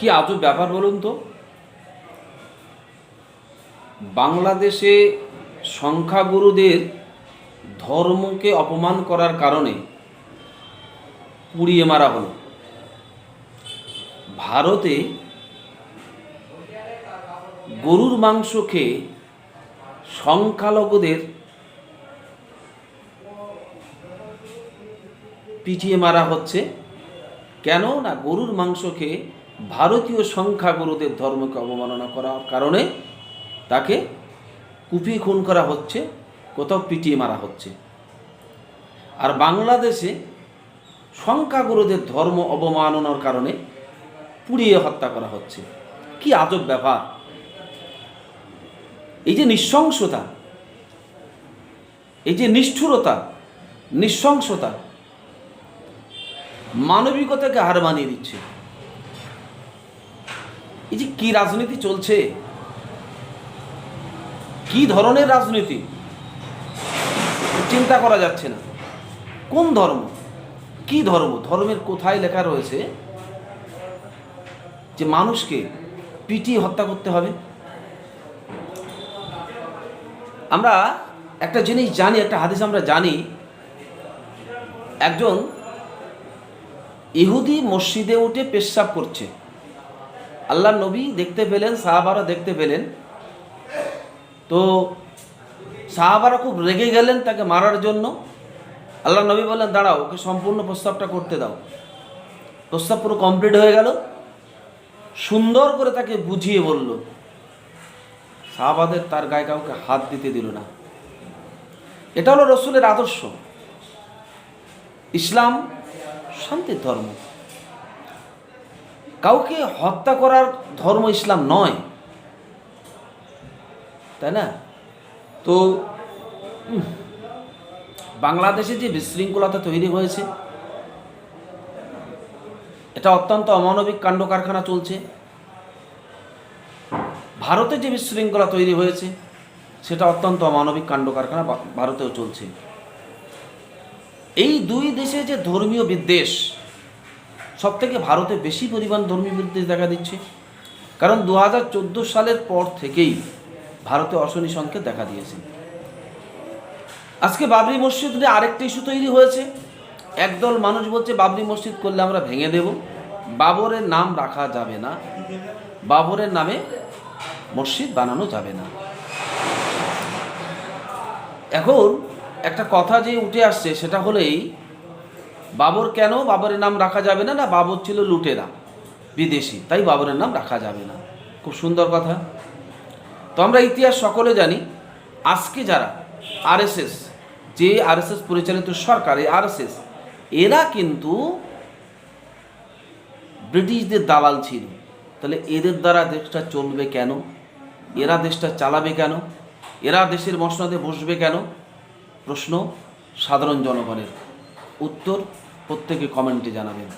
কি আজব ব্যাপার বলুন তো? বাংলাদেশে সংখ্যাগুরুদের ধর্মকে অপমান করার কারণে পুড়িয়ে মারা হলো। ভারতে গরুর মাংস খেয়ে সংখ্যালঘুদের পিটিয়ে মারা হচ্ছে। কেন না গরুর মাংস খেয়ে ভারতীয় সংখ্যাগুরুদের ধর্মকে অবমাননা করার কারণে তাকে কুপিয়ে খুন করা হচ্ছে, কোথাও পিটিয়ে মারা হচ্ছে। আর বাংলাদেশে সংখ্যাগুরুদের ধর্ম অবমাননার কারণে পুড়িয়ে হত্যা করা হচ্ছে। কি আজব ব্যাপার। এই যে নৃশংসতা, এই যে নিষ্ঠুরতা, নৃশংসতা মানবিকতাকে হার মানিয়ে দিচ্ছে। এই যে কি রাজনীতি চলছে? কি ধরনের রাজনীতি? চিন্তা করা যাচ্ছে না। কোন ধর্ম? কি ধর্ম? ধর্মের কোথায় লেখা রয়েছে যে মানুষকে পিটিয়ে হত্যা করতে হবে? আমরা একটা জিনিস জানি, একটা হাদিস আমরা জানি। একজন ইহুদি মসজিদে উঠে পেশাব করছে। আল্লাহ নবী দেখতে পেলেন, সাহাবারা দেখতে পেলেন। তো সাহাবারা খুব রেগে গেলেন তাকে মারার জন্য। আল্লাহ নবী বললেন, দাঁড়াও, ওকে সম্পূর্ণ প্রস্তাবটা করতে দাও। প্রস্তাব পুরো কমপ্লিট হয়ে গেল। সুন্দর করে তাকে বুঝিয়ে বলল, সাহাবাদের তার গায়ে কাউকে হাত দিতে দিল না। এটা হলো রসুলের আদর্শ। ইসলাম শান্তির ধর্ম। কাউকে হত্যা করার ধর্ম ইসলাম নয়। তাই না? তো বাংলাদেশে যে বিশৃঙ্খলতা তৈরি হয়েছে, এটা অত্যন্ত অমানবিক কাণ্ড কারখানা চলছে। ভারতে যে বিশৃঙ্খলা তৈরি হয়েছে, সেটা অত্যন্ত অমানবিক কাণ্ড কারখানা ভারতেও চলছে। এই দুই দেশে যে ধর্মীয় বিদ্বেষ সব থেকে ভারতে বেশি পরিমাণ ধর্মীয় বিদ্বেষ দেখা দিচ্ছে। কারণ দু হাজার চোদ্দ সালের পর থেকেই ভারতে অশনি সংকেত দেখা দিয়েছে। আজকে বাবরি মসজিদ নিয়ে আরেকটা ইস্যু তৈরি হয়েছে। একদল মানুষ বলছে, বাবরি মসজিদ করলে আমরা ভেঙে দেব। বাবরের নাম রাখা যাবে না। বাবরের নামে মসজিদ বানানো যাবে না। এখন একটা কথা যে উঠে আসছে, সেটা হলেই বাবর কেন বাবরের নাম রাখা যাবে না? না, বাবর ছিল লুটেরা, বিদেশি, তাই বাবরের নাম রাখা যাবে না। খুব সুন্দর কথা। তো আমরা ইতিহাস সকলে জানি, আজকে যারা আরএসএস, যে আরএসএস পরিচালিত সরকার, এই আরএসএস, এরা কিন্তু ব্রিটিশদের দালাল ছিল। তাহলে এদের দ্বারা দেশটা চলবে কেন? এরা দেশটা চালাবে কেন? এরা দেশের মসনদে বসবে কেন? প্রশ্ন সাধারণ জনগণের। উত্তর প্রত্যেকে কমেন্টে জানাবেন।